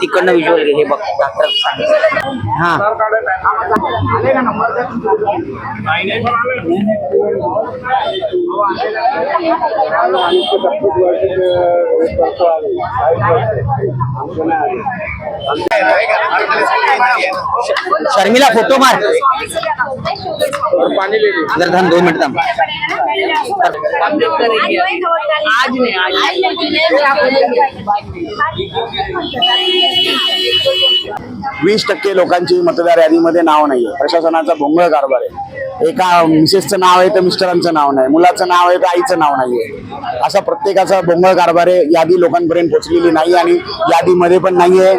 तिकडनं विज्युअल घे बघ डॉक्टर हा. शर्मिला, फ़ोटो मार. जर धन, दोन मिनिट आज नहीं वीस टक्के लोकांची मतदार यादीमध्ये नाव नाहीये. प्रशासनाचा भोंगळ कारभार आहे. एका मिसेसचं नाव आहे तर मिस्टरांचं नाव नाही. मुलाचं नाव आहे तर आईचं नाव नाहीये. असा प्रत्येकाचा भोंगळ कारभार आहे. यादी लोकांपर्यंत पोहोचलेली नाही आणि यादीमध्ये पण नाहीये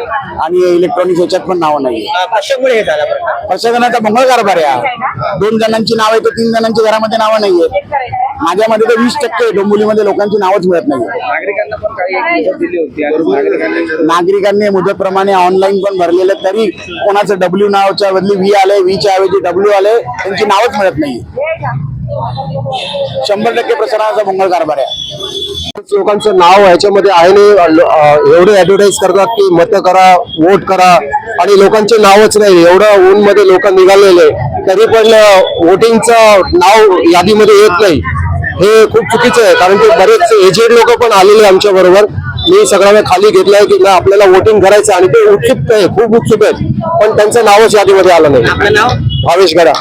आणि इलेक्ट्रॉनिक ह्याच्यात पण नाव हे झालं बरं प्रशासनाचा भोंगळ कारभार आहे. दोन जणांची नाव आहे तर तीन जणांची घरामध्ये नावं नाहीये. माझ्यामध्ये तर वीस टक्के डोंबिवलीमध्ये लोकांची नावच मिळत नाही. नागरिकांना पण काही एक मुदत दिली होती. आणि नागरिकांनी नागरिकांनी मुदतप्रमाणे ऑनलाईन पण भरलेले तरी कोणाचं डब्ल्यू नावाच्या बदली व्ही आले व्हीच्या ऐवजी डब्ल्यू आले त्यांची नावच मिळत नाही. शंभर टक्के प्रसारणाचा मंगळ कारभार आहे. लोकांचं नाव ह्याच्यामध्ये आहे नाही. एवढे ऍडव्हर्टाईज करतात की मत करा वोट करा आणि लोकांचे नावच नाही. एवढं ऊन मध्ये लोक निघालेले तरी पण वोटिंगचं नाव यादीमध्ये येत नाही. हे खूप चुकीचं आहे. कारण की बरेच एजेड लोक पण आलेले आमच्या बरोबर. मी सगळ्यांना खाली घेतलंय की ना आपल्याला वोटिंग करायचं आणि ते उत्सुक आहे. खूप उत्सुक आहेत. पण त्यांचं नावच यादीमध्ये आलं नाही. आपलं नाव? भावेश गडा.